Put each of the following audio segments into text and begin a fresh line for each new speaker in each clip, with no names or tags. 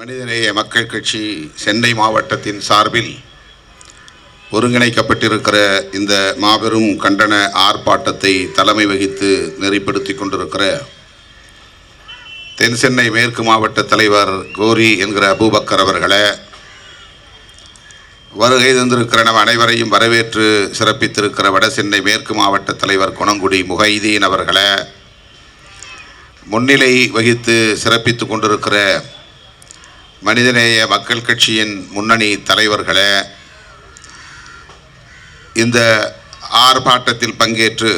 மனிதநேய மக்கள் கட்சி சென்னை மாவட்டத்தின் சார்பில் ஒருங்கிணைக்கப்பட்டிருக்கிற இந்த மாபெரும் கண்டன ஆர்ப்பாட்டத்தை தலைமை வகித்து நெறிப்படுத்தி கொண்டிருக்கிற தென் சென்னை மேற்கு மாவட்ட தலைவர் கோரி என்கிற அபூபக்கர் அவர்களை வருகை தந்திருக்கிற நம் அனைவரையும் வரவேற்று சிறப்பித்திருக்கிற வட சென்னை மேற்கு மாவட்ட தலைவர் குணங்குடி முகைதீன் அவர்களை முன்னிலை வகித்து சிறப்பித்து கொண்டிருக்கிற மனிதநேய மக்கள் கட்சியின் முன்னணி தலைவர்களே இந்த ஆர்ப்பாட்டத்தில் பங்கேற்று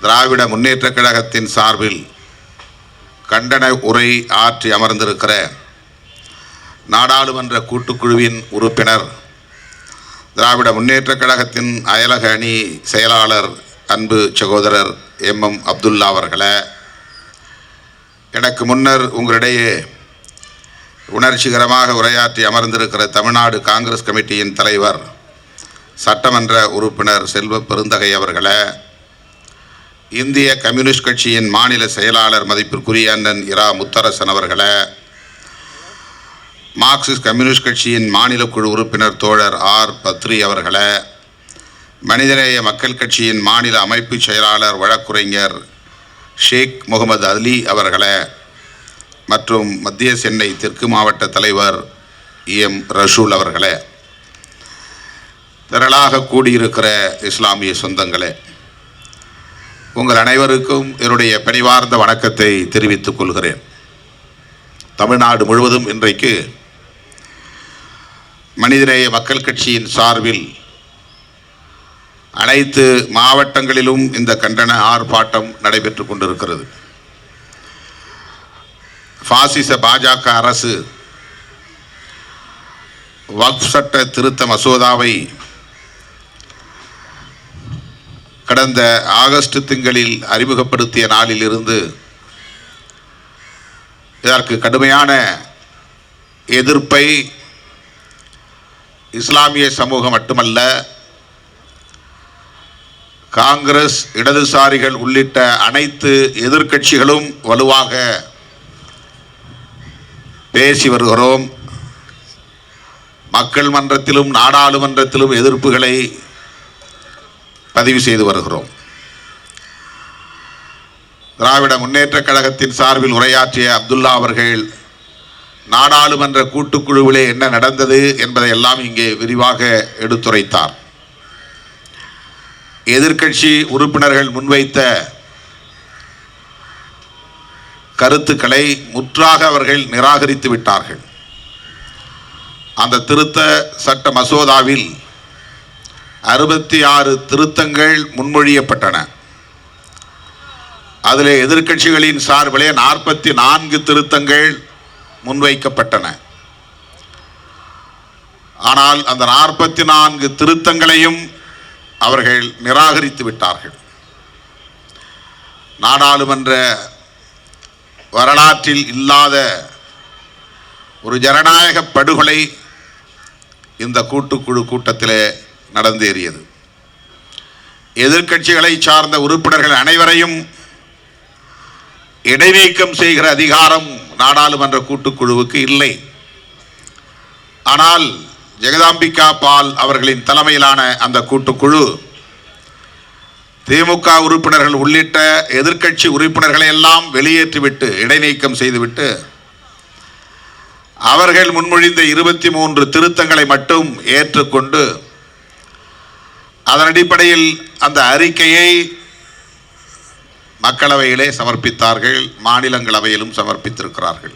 திராவிட முன்னேற்றக் கழகத்தின் சார்பில் கண்டன உரை ஆற்றி அமர்ந்திருக்கிற நாடாளுமன்ற கூட்டுக்குழுவின் உறுப்பினர் திராவிட முன்னேற்றக் கழகத்தின் அயலக அணி செயலாளர் அன்பு சகோதரர் எம் எம் அப்துல்லா அவர்களே எனக்கு முன்னர் உங்களிடையே உணர்ச்சிகரமாக உரையாற்றி அமர்ந்திருக்கிற தமிழ்நாடு காங்கிரஸ் கமிட்டியின் தலைவர் சட்டமன்ற உறுப்பினர் செல்வ பெருந்தகை அவர்களை இந்திய கம்யூனிஸ்ட் கட்சியின் மாநில செயலாளர் மதிப்பிற்குரிய அண்ணன் இரா முத்தரசன் அவர்களை மார்க்சிஸ்ட் கம்யூனிஸ்ட் கட்சியின் மாநில குழு உறுப்பினர் தோழர் ஆர் பத்ரி அவர்களை மனிதநேய மக்கள் கட்சியின் மாநில அமைப்பு செயலாளர் வழக்குரைஞர் ஷேக் முகமது அலி அவர்களை மற்றும் மத்திய சென்னை தெற்கு மாவட்ட தலைவர் எம் ரஷூல் அவர்களே திரளாக கூடியிருக்கிற இஸ்லாமிய சொந்தங்களே உங்கள் அனைவருக்கும் என்னுடைய பணிவார்ந்த வணக்கத்தை தெரிவித்துக் கொள்கிறேன். தமிழ்நாடு முழுவதும் இன்றைக்கு மனிதநேய மக்கள் கட்சியின் சார்பில் அனைத்து மாவட்டங்களிலும் இந்த கண்டன ஆர்ப்பாட்டம் நடைபெற்று கொண்டிருக்கிறது. பாசிச பாஜக அரசு வக்ஃப் சட்ட திருத்த மசோதாவை கடந்த ஆகஸ்ட் திங்களில் அறிமுகப்படுத்திய நாளிலிருந்து இதற்கு கடுமையான எதிர்ப்பை இஸ்லாமிய சமூகம் மட்டுமல்ல காங்கிரஸ் இடதுசாரிகள் உள்ளிட்ட அனைத்து எதிர்க்கட்சிகளும் வலுவாக பேசி வருகிறோம். மக்கள் மன்றத்திலும் நாடாளுமன்றத்திலும் எதிர்ப்புகளை பதிவு செய்து வருகிறோம். திராவிட முன்னேற்றக் கழகத்தின் சார்பில் உரையாற்றிய அப்துல்லா அவர்கள் நாடாளுமன்ற கூட்டுக்குழுவிலே என்ன நடந்தது என்பதை எல்லாம் இங்கே விரிவாக எடுத்துரைத்தார். எதிர்க்கட்சி உறுப்பினர்கள் முன்வைத்த கருத்துக்களை முற்றாக அவர்கள் நிராகரித்து விட்டார்கள். அந்த திருத்த சட்ட மசோதாவில் அறுபத்தி ஆறு திருத்தங்கள் முன்மொழியப்பட்டன. அதில் எதிர்க்கட்சிகளின் சார்பிலே நாற்பத்தி நான்கு திருத்தங்கள் முன்வைக்கப்பட்டன. ஆனால் அந்த நாற்பத்தி நான்கு திருத்தங்களையும் அவர்கள் நிராகரித்து விட்டார்கள். நாடாளுமன்ற வரலாற்றில் இல்லாத ஒரு ஜனநாயக படுகொலை இந்த கூட்டுக்குழு கூட்டத்திலே நடந்தேறியது. எதிர்க்கட்சிகளை சார்ந்த உறுப்பினர்கள் அனைவரையும் இடைநீக்கம் செய்கிற அதிகாரம் நாடாளுமன்ற கூட்டுக்குழுவுக்கு இல்லை. ஆனால் ஜெகதாம்பிகா பால் அவர்களின் தலைமையிலான அந்த கூட்டுக்குழு திமுக உறுப்பினர்கள் உள்ளிட்ட எதிர்க்கட்சி உறுப்பினர்களை எல்லாம் வெளியேற்றிவிட்டு இடைநீக்கம் செய்துவிட்டு அவர்கள் முன்மொழிந்த இருபத்தி மூன்று திருத்தங்களை மட்டும் ஏற்றுக்கொண்டு அதன் அடிப்படையில் அந்த அறிக்கையை மக்களவையிலே சமர்ப்பித்தார்கள் மாநிலங்களவையிலும் சமர்ப்பித்திருக்கிறார்கள்.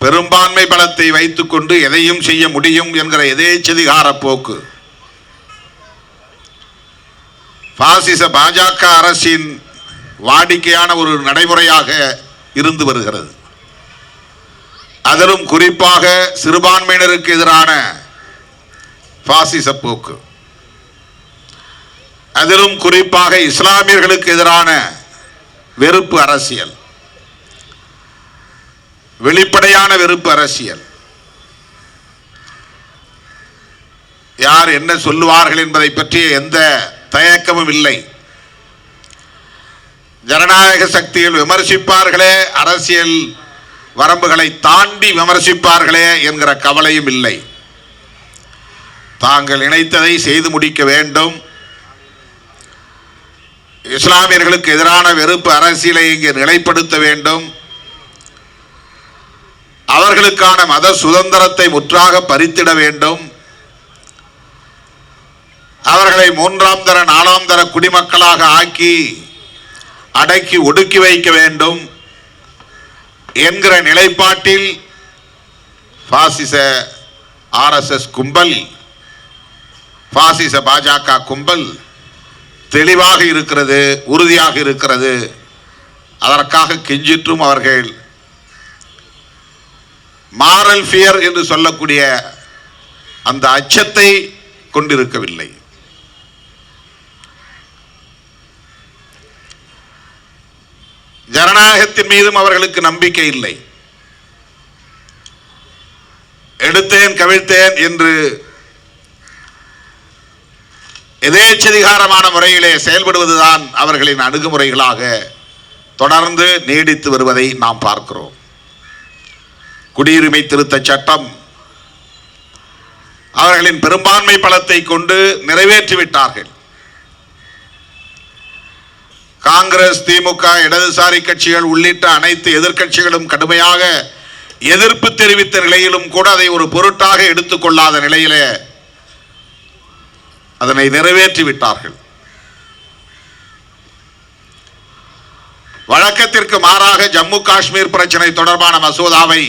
பெரும்பான்மை பலத்தை வைத்துக்கொண்டு எதையும் செய்ய முடியும் என்கிற எதேச்சதிகார போக்கு பாசிச பாஜக அரசின் வாடிக்கையான ஒரு நடைமுறையாக இருந்து வருகிறது. அதிலும் குறிப்பாக சிறுபான்மையினருக்கு எதிரான பாசிச போக்கு. அதிலும் குறிப்பாக இஸ்லாமியர்களுக்கு எதிரான வெறுப்பு அரசியல். வெளிப்படையான வெறுப்பு அரசியல். யார் என்ன சொல்லுவார்கள் என்பதை பற்றிய எந்த தயக்கமும் இல்லை ஜனநாயக சக்தியில் விமர்சிப்பார்களே அரசியல் வரம்புகளை தாண்டி விமர்சிப்பார்களே என்கிற கவலையும் இல்லை. தாங்கள் இணைத்ததை செய்து முடிக்க வேண்டும். இஸ்லாமியர்களுக்கு எதிரான வெறுப்பு அரசியலை இங்கு நிலைப்படுத்த வேண்டும். அவர்களுக்கான மத சுதந்திரத்தை முற்றாக பறித்திட வேண்டும். அவர்களை மூன்றாம் தர நாலாம் தர குடிமக்களாக ஆக்கி அடக்கி ஒடுக்கி வைக்க வேண்டும் என்கிற நிலைப்பாட்டில் பாசிச ஆர்எஸ்எஸ் கும்பல் பாசிச பாஜக கும்பல் தெளிவாக இருக்கிறது உறுதியாக இருக்கிறது. அதற்காக கெஞ்சிற்றும் அவர்கள். மாரல் ஃபியர் என்று சொல்லக்கூடிய அந்த அச்சத்தை கொண்டிருக்கவில்லை. ஜனநாயகத்தின் மீதும் அவர்களுக்கு நம்பிக்கை இல்லை. எடுத்தேன் கவிழ்த்தேன் என்று எதேச்சதிகாரமான முறையிலே செயல்படுவதுதான் அவர்களின் அணுகுமுறைகளாக தொடர்ந்து நீடித்து வருவதை நாம் பார்க்கிறோம். குடியுரிமை திருத்த சட்டம் அவர்களின் பெரும்பான்மை பலத்தை கொண்டு நிறைவேற்றிவிட்டார்கள். காங்கிரஸ் திமுக இடதுசாரி கட்சிகள் உள்ளிட்ட அனைத்து எதிர்கட்சிகளும் கடுமையாக எதிர்ப்பு தெரிவித்த நிலையிலும் கூட அதை ஒரு பொருட்டாக எடுத்துக்கொள்ளாத நிலையிலே அதனை நிறைவேற்றி விட்டார்கள். வழக்கத்திற்கு மாறாக ஜம்மு காஷ்மீர் பிரச்சனை தொடர்பான மசோதாவை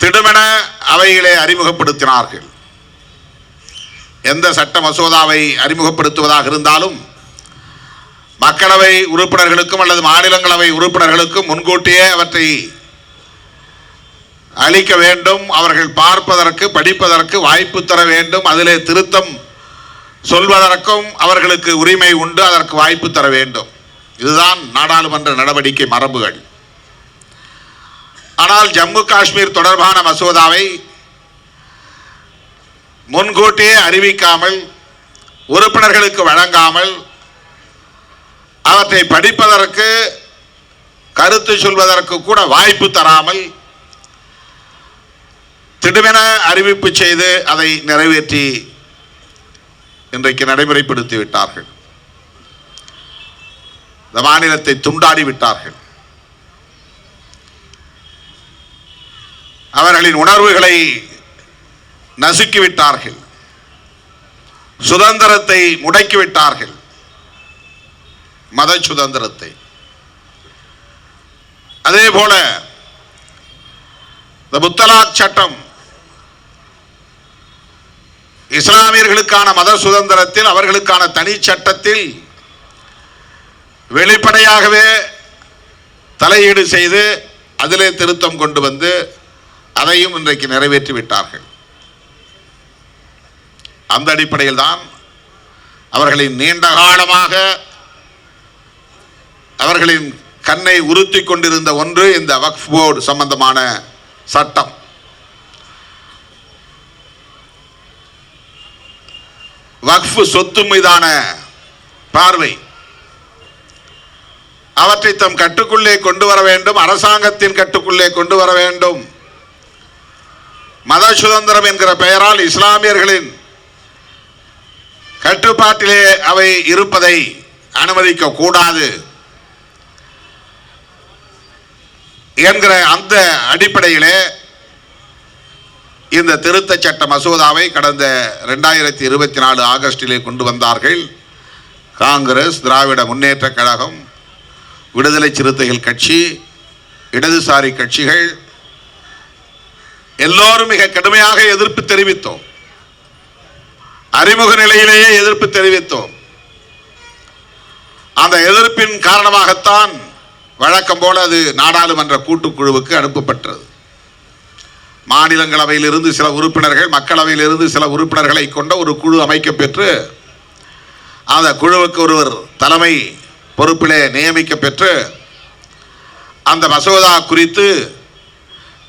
திடுமென அவைகளை அறிமுகப்படுத்தினார்கள். எந்த சட்ட மசோதாவை அறிமுகப்படுத்துவதாக இருந்தாலும் மக்களவை உறுப்பினர்களுக்கும் அல்லது மாநிலங்களவை உறுப்பினர்களுக்கும் முன்கூட்டியே அவற்றை அளிக்க வேண்டும் அவர்கள் பார்ப்பதற்கு படிப்பதற்கு வாய்ப்பு தர வேண்டும் அதிலே திருத்தம் சொல்வதற்கும் அவர்களுக்கு உரிமை உண்டு அதற்கு வாய்ப்பு தர வேண்டும். இதுதான் நாடாளுமன்ற நடவடிக்கை மரபுகள். ஆனால் ஜம்மு காஷ்மீர் தொடர்பான மசோதாவை முன்கூட்டியே அறிவிக்காமல் உறுப்பினர்களுக்கு வழங்காமல் அவற்றை படிப்பதற்கு கருத்து சொல்வதற்கு கூட வாய்ப்பு தராமல் திடுமென அறிவிப்பு செய்து அதை நிறைவேற்றி இன்றைக்கு நடைமுறைப்படுத்தி விட்டார்கள் இந்த மாநிலத்தை துண்டாடி விட்டார்கள். அவர்களின் உணர்வுகளை நசுக்கிவிட்டார்கள். சுதந்திரத்தை முடக்கிவிட்டார்கள். மத சுதந்திரத்தை அதே போல இந்த முத்தலாக் சட்டம் இஸ்லாமியர்களுக்கான மத சுதந்திரத்தில் அவர்களுக்கான தனி சட்டத்தில் வெளிப்படையாகவே தலையீடு செய்து அதிலே திருத்தம் கொண்டு வந்து அதையும் இன்றைக்கு நிறைவேற்றி விட்டார்கள். அந்த அடிப்படையில் தான் அவர்களின் நீண்ட காலமாக அவர்களின் கண்ணை உறுத்தி கொண்டிருந்த ஒன்று இந்த வக்ஃப் போர்டு சம்பந்தமான சட்டம். வக்ஃப் சொத்து மீதான பார்வை. அவற்றை தம் கட்டுக்குள்ளே கொண்டு வர வேண்டும் அரசாங்கத்தின் கட்டுக்குள்ளே கொண்டு வர வேண்டும். மத சுதந்திரம் என்கிற பெயரால் இஸ்லாமியர்களின் கட்டுப்பாட்டிலே அவை இருப்பதை அனுமதிக்க கூடாது. என்கிற அந்த அடிப்படையிலே இந்த திருத்த சட்ட மசோதாவை கடந்த ரெண்டாயிரத்தி இருபத்தி நாலு ஆகஸ்டிலே கொண்டு வந்தார்கள். காங்கிரஸ் திராவிட முன்னேற்ற கழகம் விடுதலை சிறுத்தைகள் கட்சி இடதுசாரி கட்சிகள் எல்லோரும் மிக கடுமையாக எதிர்ப்பு தெரிவித்தோம். அறிமுக நிலையிலேயே எதிர்ப்பு தெரிவித்தோம். அந்த எதிர்ப்பின் காரணமாகத்தான் வழக்கம் போல அது நாடாளுமன்ற கூட்டுக்குழுவுக்கு அனுப்பப்பட்டது. மாநிலங்களவையிலிருந்து சில உறுப்பினர்கள் மக்களவையிலிருந்து சில உறுப்பினர்களை கொண்ட ஒரு குழு அமைக்கப்பெற்று அந்த குழுவுக்கு ஒருவர் தலைமை பொறுப்பிலே நியமிக்கப்பெற்று அந்த மசோதா குறித்து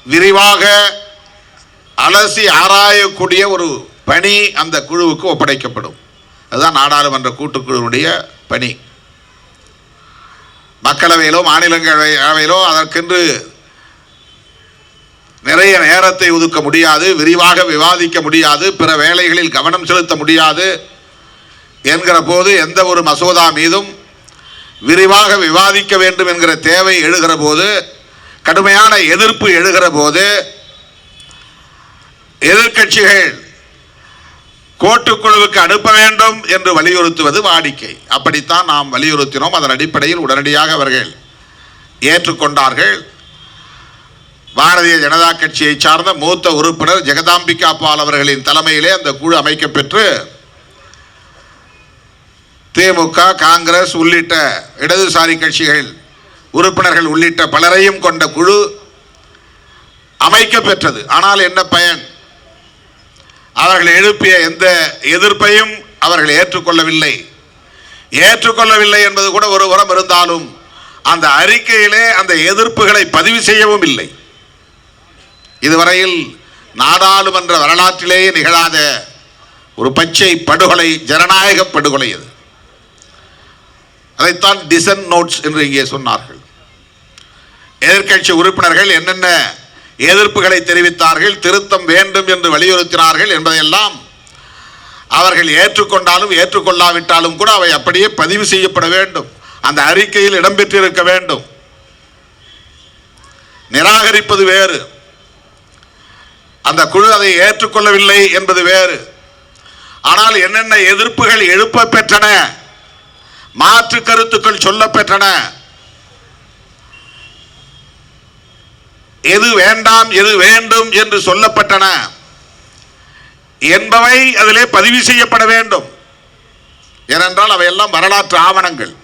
விரிவாக அலசி ஆராயக்கூடிய ஒரு பணி அந்த குழுவுக்கு ஒப்படைக்கப்படும். அதுதான் நாடாளுமன்ற கூட்டுக்குழுவுடைய பணி. மக்களவையிலோ மாநிலங்களவையிலோ அதற்கென்று நிறைய நேரத்தை ஒதுக்க முடியாது விரிவாக விவாதிக்க முடியாது பிற வேலைகளில் கவனம் செலுத்த முடியாது என்கிற போது எந்த ஒரு மசோதா மீதும் விரிவாக விவாதிக்க வேண்டும் என்கிற தேவை எழுகிற போது கடுமையான எதிர்ப்பு எழுகிற போது எதிர்க்கட்சிகள் கோட்டுக்குழுவுக்கு அனுப்ப வேண்டும் என்று வலியுறுத்துவது வாடிக்கை. அப்படித்தான் நாம் வலியுறுத்தினோம். அதன் அடிப்படையில் உடனடியாக அவர்கள் ஏற்றுக்கொண்டார்கள். பாரதிய ஜனதா கட்சியை சார்ந்த மூத்த உறுப்பினர் ஜெகதாம்பிகா பால் அவர்களின் தலைமையிலே அந்த குழு அமைக்கப்பெற்று திமுக காங்கிரஸ் உள்ளிட்ட இடதுசாரி கட்சிகள் உறுப்பினர்கள் உள்ளிட்ட பலரையும் கொண்ட குழு அமைக்கப்பெற்றது. ஆனால் என்ன பயன்? அவர்கள் எழுப்பிய எந்த எதிர்ப்பையும் அவர்கள் ஏற்றுக்கொள்ளவில்லை. ஏற்றுக்கொள்ளவில்லை என்பது கூட ஒரு உரம் இருந்தாலும் அந்த அறிக்கையிலே அந்த எதிர்ப்புகளை பதிவு செய்யவும் இல்லை. இதுவரையில் நாடாளுமன்ற வரலாற்றிலேயே நிகழாத ஒரு பச்சை படுகொலை ஜனநாயக படுகொலை அது. அதைத்தான் டிசன் நோட்ஸ் என்று இங்கே சொன்னார்கள். எதிர்க்கட்சி உறுப்பினர்கள் என்னென்ன எதிர்ப்புகளை தெரிவித்தார்கள் திருத்தம் வேண்டும் என்று வலியுறுத்தினார்கள் என்பதையெல்லாம் அவர்கள் ஏற்றுக்கொண்டாலும் ஏற்றுக்கொள்ளாவிட்டாலும் கூட அவை அப்படியே பதிவு செய்யப்பட வேண்டும். அந்த அறிக்கையில் இடம்பெற்றிருக்க வேண்டும். நிராகரிப்பது வேறு. அந்த குழு அதை ஏற்றுக்கொள்ளவில்லை என்பது வேறு. ஆனால் என்னென்ன எதிர்ப்புகள் எழுப்ப பெற்றன மாற்று கருத்துக்கள் சொல்ல பெற்றன எது வேண்டாம் எது வேண்டும் என்று சொல்லப்பட்டன. என்பவை அதிலே பதிவு செய்யப்பட வேண்டும். ஏனென்றால் அவையெல்லாம் வரலாற்று ஆவணங்கள்.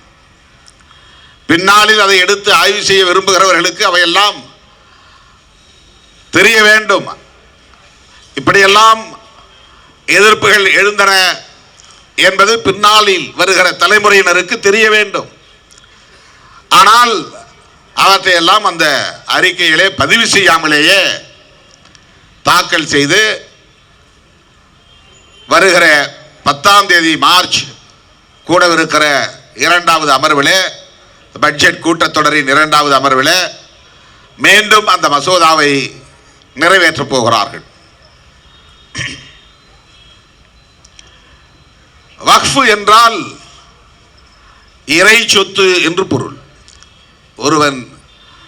பின்னாளில் அதை எடுத்து ஆய்வு செய்ய விரும்புகிறவர்களுக்கு அவையெல்லாம் தெரிய வேண்டும். இப்படியெல்லாம் எதிர்ப்புகள் எழுந்தன என்பது பின்னாளில் வருகிற தலைமுறையினருக்கு தெரிய வேண்டும். ஆனால் அவற்றையெல்லாம் அந்த அறிக்கையிலே பதிவு செய்யாமலேயே தாக்கல் செய்து வருகிற பத்தாம் தேதி மார்ச் கூடவிருக்கிற இரண்டாவது அமர்விலே பட்ஜெட் கூட்டத்தொடரின் இரண்டாவது அமர்வில் மீண்டும் அந்த மசோதாவை நிறைவேற்றப் போகிறார்கள். வக்ஃபு என்றால் இறை சொத்து என்று பொருள். ஒருவன்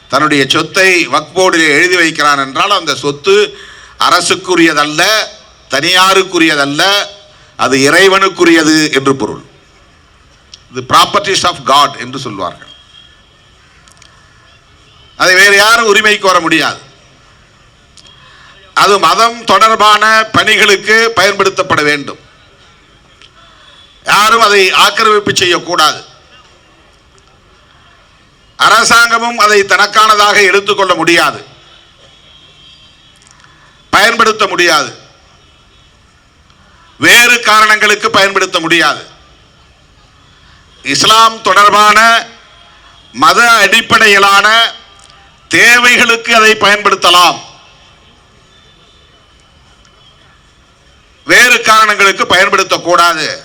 தன்னுடைய சொத்தை வக்போர்டில் எழுதி வைக்கிறான் என்றால் அந்த சொத்து அரசுக்குரியதல்ல தனியாருக்குரியதல்ல அது இறைவனுக்குரியது என்று பொருள். இது ப்ராப்பர்ட்டிஸ் ஆஃப் காட் என்று சொல்வார்கள். அதை வேறு யாரும் உரிமை கோர முடியாது. அது மதம் தொடர்பான பணிகளுக்கு பயன்படுத்தப்பட வேண்டும். யாரும் அதை ஆக்கிரமிப்பு செய்யக்கூடாது. அரசாங்கமும் அதை தனக்கானதாக எடுத்துக்கொள்ள முடியாது. பயன்படுத்த முடியாது. வேறு காரணங்களுக்கு பயன்படுத்த முடியாது. இஸ்லாம் தொடர்பான மத அடிப்படையிலான தேவைகளுக்கு அதை பயன்படுத்தலாம். வேறு காரணங்களுக்கு பயன்படுத்தக்கூடாது.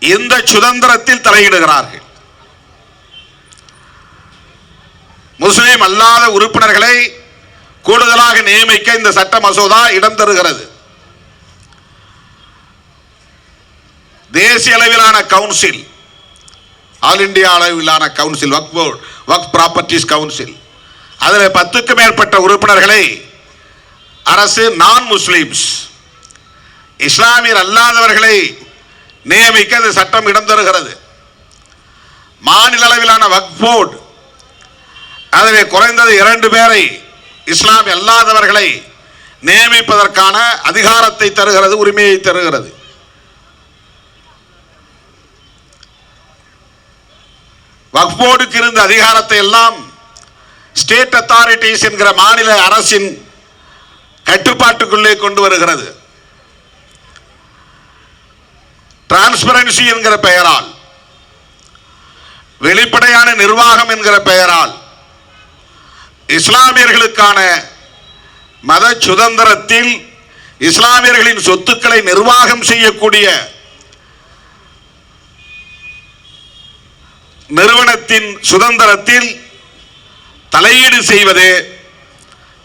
இந்த சுதந்திரத்தில் தலையிடுகிறார்கள். முஸ்லீம் அல்லாத உறுப்பினர்களை கூடுதலாக நியமிக்க இந்த சட்ட மசோதா இடம் தருகிறது. தேசிய அளவிலான கவுன்சில் ஆல் இந்தியா அளவிலான council Wakf board Wakf properties council அதில் பத்துக்கு மேற்பட்ட உறுப்பினர்களை அரசு நான் முஸ்லீம்ஸ் இஸ்லாமியர் அல்லாதவர்களை நியமிக்க இந்த சட்டம் இடம் தருகிறது. மாநில அளவிலான வக் போர்டு அதில் குறைந்தது இரண்டு பேரை இஸ்லாம் அல்லாதவர்களை நியமிப்பதற்கான அதிகாரத்தை தருகிறது உரிமையை தருகிறது. வக்போர்டுக்கு இருந்த அதிகாரத்தை எல்லாம் ஸ்டேட் அத்தாரிட்டிஸ் என்கிற மாநில அரசின் கட்டுப்பாட்டுக்குள்ளே கொண்டு வருகிறது. டிரான்ஸ்பரன்சி என்கிற பெயரால் வெளிப்படையான நிர்வாகம் என்கிற பெயரால் இஸ்லாமியர்களுக்கான மத சுதந்திரத்தில் இஸ்லாமியர்களின் சொத்துக்களை நிர்வாகம் செய்யக்கூடிய
நிறுவனத்தின் சுதந்திரத்தில் தலையீடு செய்வது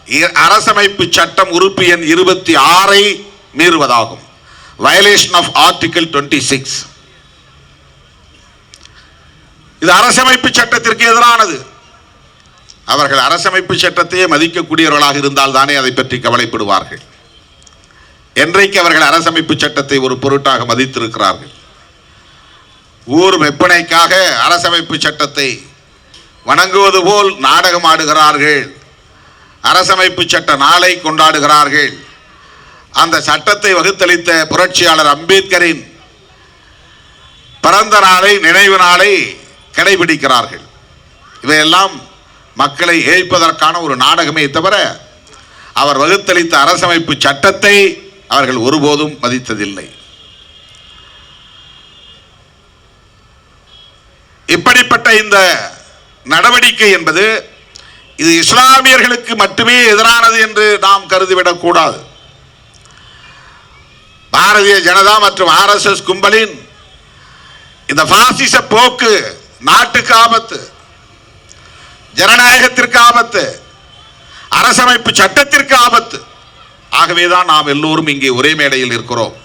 இ- அரசமைப்பு சட்டம் உறுப்பு எண் இருபத்தி ஆறை மீறுவதாகும். Violation of article twenty six இது அரசமைப்பு சட்டத்திற்கு எதிரானது. அவர்கள் அரசமைப்பு சட்டத்தையே மதிக்கக்கூடியவர்களாக இருந்தால் தானே அதை பற்றி கவலைப்படுவார்கள். என்றைக்கு அவர்கள் அரசமைப்பு சட்டத்தை ஒரு பொருட்டாக மதித்திருக்கிறார்கள்? ஊர் வெப்பனைக்காக அரசமைப்பு சட்டத்தை வணங்குவது போல் நாடகம் ஆடுகிறார்கள். அரசமைப்பு சட்ட நாளை கொண்டாடுகிறார்கள். அந்த சட்டத்தை வகுத்தளித்த புரட்சியாளர் அம்பேத்கரின் பிறந்த நாளை நினைவு நாளை கடைபிடிக்கிறார்கள். இவையெல்லாம் மக்களை ஏய்ப்பதற்கான ஒரு நாடகமே தவிர அவர் வகுத்தளித்த அரசமைப்பு சட்டத்தை அவர்கள் ஒருபோதும் மதித்ததில்லை. இப்படிப்பட்ட இந்த நடவடிக்கை என்பது இது இஸ்லாமியர்களுக்கு மட்டுமே எதிரானது என்று நாம் கருதிவிடக்கூடாது பாரதிய ஜனதா மற்றும் ஆர்எஸ்எஸ் கும்பலின் இந்த பாசிச போக்கு நாட்டுக்கு ஆபத்து ஜனநாயகத்திற்கு ஆபத்து அரசமைப்பு சட்டத்திற்கு ஆபத்து. ஆகவேதான் நாம் எல்லோரும் இங்கே ஒரே மேடையில் இருக்கிறோம்.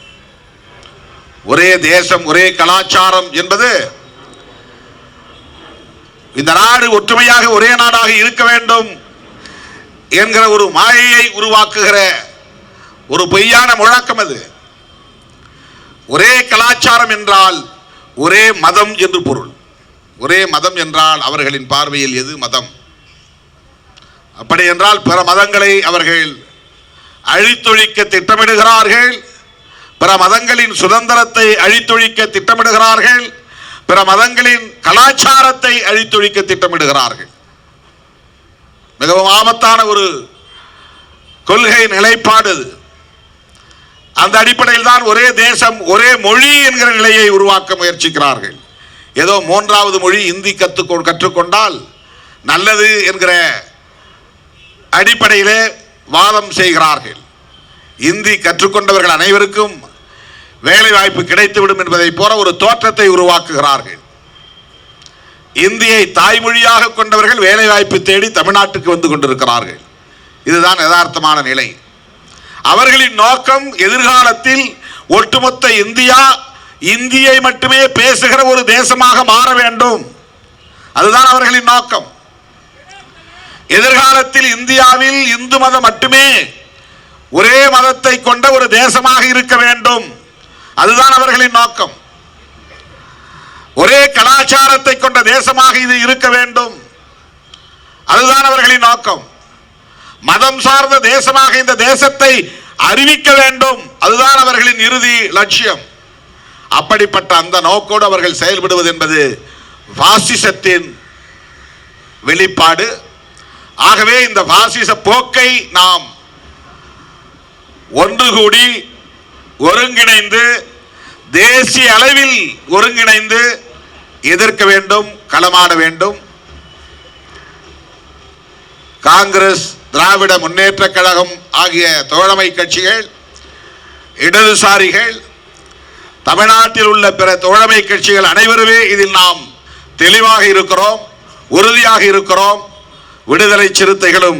ஒரே தேசம் ஒரே கலாச்சாரம் என்பது இந்த நாடு ஒற்றுமையாக ஒரே நாடாக இருக்க வேண்டும் என்கிற ஒரு மாயையை உருவாக்குகிற ஒரு பொய்யான முழக்கம் அது. ஒரே கலாச்சாரம் என்றால் ஒரே மதம் என்று பொருள். ஒரே மதம் என்றால் அவர்களின் பார்வையில் எது மதம்? அப்படி என்றால் பிற மதங்களை அவர்கள் அழித்தொழிக்க திட்டமிடுகிறார்கள் பிற மதங்களின் சுதந்திரத்தை அழித்தொழிக்க திட்டமிடுகிறார்கள் பிற மதங்களின் கலாச்சாரத்தை அழித்தொழிக்க திட்டமிடுகிறார்கள். மிகவும் ஆபத்தான ஒரு கொள்கை நிலைப்பாடு அந்த அடிப்படையில் தான் ஒரே தேசம் ஒரே மொழி என்கிற நிலையை உருவாக்க முயற்சிக்கிறார்கள். ஏதோ மூன்றாவது மொழி இந்தி கற்றுக்கொ கற்றுக்கொண்டால் நல்லது என்கிற அடிப்படையிலே வாதம் செய்கிறார்கள். இந்தி கற்றுக்கொண்டவர்கள் அனைவருக்கும் வேலை வாய்ப்பு கிடைத்துவிடும் என்பதை போல ஒரு தோற்றத்தை உருவாக்குகிறார்கள். இந்தியை தாய்மொழியாக கொண்டவர்கள் வேலை வாய்ப்பு தேடி தமிழ்நாட்டுக்கு வந்து கொண்டிருக்கிறார்கள். இதுதான் யதார்த்தமான நிலை. அவர்களின் நோக்கம் எதிர்காலத்தில் ஒட்டுமொத்த இந்தியா இந்தியை மட்டுமே பேசுகிற ஒரு தேசமாக மாற வேண்டும். அதுதான் அவர்களின் நோக்கம். எதிர்காலத்தில் இந்தியாவில் இந்து மதம் மட்டுமே ஒரே மதத்தை கொண்ட ஒரு தேசமாக இருக்க வேண்டும். அதுதான் அவர்களின் நோக்கம். ஒரே கலாச்சாரத்தை கொண்ட தேசமாக இது இருக்க வேண்டும். அதுதான் அவர்களின் நோக்கம். மதம் சார்ந்த தேசமாக இந்த தேசத்தை அறிவிக்க வேண்டும். அதுதான் அவர்களின் இறுதி லட்சியம். அப்படிப்பட்ட அந்த நோக்கோடு அவர்கள் செயல்படுவது என்பது வாசிசத்தின் வெளிப்பாடு. ஆகவே இந்த வாசிச போக்கை நாம் ஒன்று கூடி ஒருங்கிணைந்து தேசிய அளவில் ஒருங்கிணைந்து எதிர்க்க வேண்டும் களமாட வேண்டும். காங்கிரஸ் திராவிட முன்னேற்ற கழகம் ஆகிய தோழமை கட்சிகள் இடதுசாரிகள் தமிழ்நாட்டில் உள்ள பிற தோழமை கட்சிகள் அனைவருமே இதில் நாம் தெளிவாக இருக்கிறோம் உறுதியாக இருக்கிறோம். விடுதலை சிறுத்தைகளும்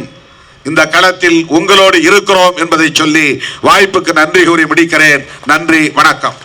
இந்த களத்தில் உங்களோடு இருக்கிறோம் என்பதை சொல்லி வாய்ப்புக்கு நன்றி கூறி முடிக்கிறேன். நன்றி வணக்கம்.